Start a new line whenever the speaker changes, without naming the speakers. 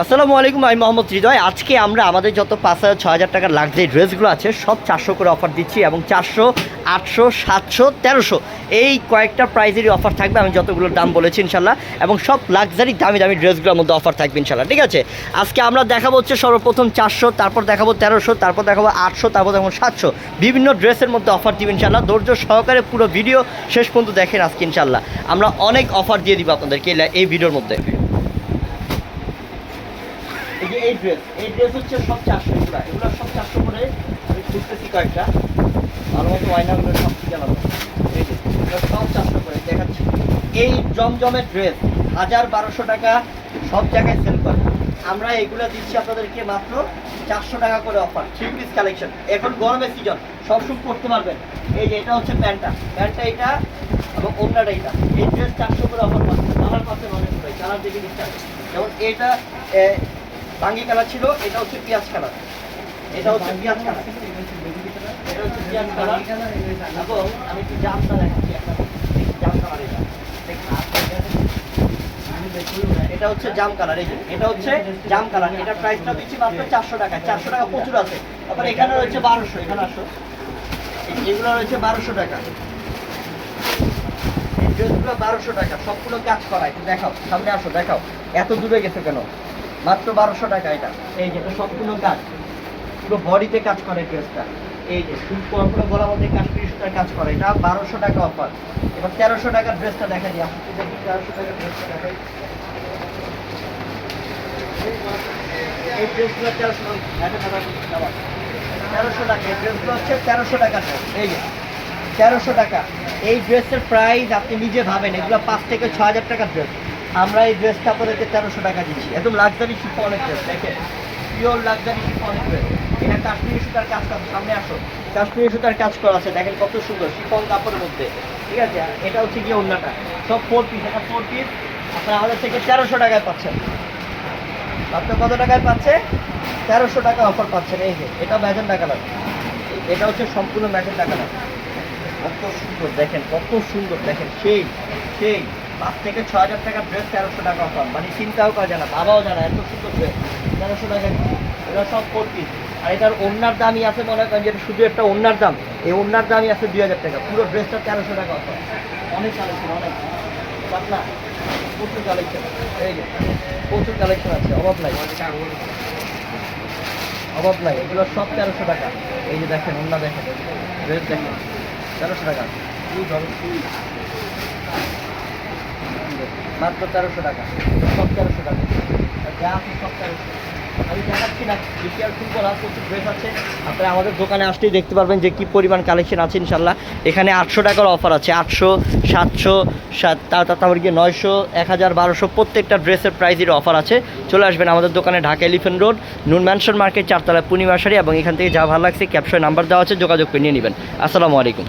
আসসালামু আলাইকুম, আমি মোহাম্মদ হৃদয়। আজকে আমরা আমাদের যত পাঁচ হাজার ছ হাজার টাকার লাক্সারি ড্রেসগুলো আছে, সব চারশো করে অফার দিচ্ছি এবং চারশো, আটশো, সাতশো, তেরোশো। এই কয়েকটা প্রাইজেরই অফার থাকবে, আমি যতগুলোর দাম বলেছি ইনশাল্লাহ, এবং সব লাক্সারি দামি দামি ড্রেসগুলোর মধ্যে অফার থাকবে ইনশাল্লাহ, ঠিক আছে? আজকে আমরা দেখাবো হচ্ছে সর্বপ্রথম চারশো, তারপর দেখাবো তেরোশো, তারপর দেখাবো আটশো, তারপর দেখাবো সাতশো। বিভিন্ন ড্রেসের মধ্যে অফার দিব ইনশাল্লাহ। ধৈর্য সহকারে পুরো ভিডিও শেষ পর্যন্ত দেখেন আজকে ইনশাল্লাহ। আমরা অনেক অফার দিয়ে দিব আপনাদেরকে এই- ভিডিওর মধ্যে। যে এই ড্রেস এই ড্রেস হচ্ছে সব চারশো এগুলো। এগুলো সব চারশো করে আমি খুঁজতেছি কয়েকটা। ভালো মতো ওয়াইনাগুলো সব ঠিক আলাদা এগুলো সব চারশো করে দেখাচ্ছি। এই জমজমের ড্রেস হাজার বারোশো টাকা সব জায়গায় সেল করে। আমরা এগুলো দিচ্ছি আপনাদেরকে মাত্র চারশো টাকা করে অফার থ্রি পিস কালেকশন এখন গরমের সিজন সব শুট করতে পারবেন। এই যে, এটা হচ্ছে প্যান্টটা। প্যান্টটা এটা এবং অন্যটা এটা। এই ড্রেস চারশো করে অফার পাচ্ছে কালার পাচ্ছে মানে কালার দেখে নিচ্ছে যেমন এটা বাঙ্গি কালার ছিল এটা হচ্ছে পেঁয়াজ কালার এটা হচ্ছে পেঁয়াজ কালার এটা হচ্ছে পেঁয়াজ কালার এবং আমি একটু জামটা দেখাচ্ছি একটা জাম কালার এটা এটা হচ্ছে জাম কালার এই যে এটা হচ্ছে জাম কালার এটা প্রাইসটা দিচ্ছি মাত্র চারশো টাকা। চারশো টাকা প্রচুর আছে। তারপর এখানে রয়েছে বারোশো এখানে আসো। এগুলো রয়েছে বারোশো টাকা। ড্রেসগুলো বারোশো টাকা। সবগুলো কাজ করা একটু দেখাও। সামনে আসো দেখাও। এত দূরে গেছে কেন? মাত্র বারোশো টাকা এটা। এই যে, এটা সম্পূর্ণ কাজ পুরো বডিতে কাজ করে ড্রেসটা এই যে শুট পুরো গলার মধ্যে কাশ্মীরি সুতার কাজ করে। এটা বারোশো টাকা অফার। এবার তেরোশো টাকার ড্রেসটা দেখা দিই। আপনি দেখি, তেরোশো টাকার ড্রেসটা দেখাই। এই ড্রেসগুলো তেরোশো ড্রেসগুলো হচ্ছে তেরোশো টাকা এই তেরোশো টাকা। এই ড্রেসের প্রাইস আপনি নিজে ভাবেন। এগুলো পাঁচ থেকে ছ হাজার টাকার ড্রেস। আমরা এই ড্রেসটা আপনাদেরকে তেরোশো টাকা দিচ্ছি। একদম লাক্সারি শিফনের ড্রেস দেখেন। পিওর লাক্সারি শিফনের ড্রেস এটা কাশ্মীরি সুতার কাজ করা, সামনে আসো। কাশ্মীরি সুতার কাজ করা আছে, দেখেন কত সুন্দর, শিফন কাপড়ের মধ্যে। ঠিক আছে? এটা হচ্ছে গিয়ে অন্যটা সব ফোর পিস এটা ফোর পিস আপনারা আমাদের থেকে তেরোশো টাকায় পাচ্ছেন। মাত্র কত টাকায় পাচ্ছে? তেরোশো টাকা অফার পাচ্ছেন, এই যে, এটা ম্যাজেন্টা কালার এটা হচ্ছে সম্পূর্ণ ম্যাজেন্টা কালার কত সুন্দর, দেখেন, কত সুন্দর, দেখেন, সেই সেই। পাঁচ থেকে ছ হাজার টাকা ড্রেস তেরোশো টাকা অফার মানে চিন্তাও করা যায় না, বাবাও জানা এত সুন্দর ড্রেস তেরোশো টাকা এটা সব ফোর আর এটার ওনার দামই আছে মনে করেন যেটা শুধু একটা ওনার দাম। এই ওনার দামই আছে দুই হাজার টাকা। পুরো ড্রেসটা তেরোশো টাকা অফার অনেক কালেকশন অনেক। পাতলা প্রচুর কালেকশন এই যে, প্রচুর কালেকশন আছে, অভাব নাই। অভাব নাই, এগুলো সব তেরোশো টাকা। এই যে দেখেন অন্য দেখেন। ড্রেস দেখেন। তেরোশো টাকা। মাত্র তেরোশো টাকা। সব তেরোশো টাকা। যা আছে সব তেরোশো। আমি দেখাচ্ছি না বেশি আর ফুল প্রচুর ড্রেস আছে। আপনারা আমাদের দোকানে আসলেই দেখতে পারবেন যে কি পরিমাণ কালেকশন আছে ইনশাল্লাহ এখানে আটশো টাকার অফার আছে, আটশো, সাতশো, সাত তারপর গিয়ে নয়শো, এক হাজার, বারোশো, প্রত্যেকটা ড্রেসের প্রাইজের অফার আছে। চলে আসবেন আমাদের দোকানে Dhaka elephant road Noon mansion market চারতলা পূর্ণিমাশারি এবং এখান থেকে যা ভালো লাগছে ক্যাপশন নাম্বার দেওয়া আছে, যোগাযোগ করে নিয়ে নেবেন। আসসালামু আলাইকুম।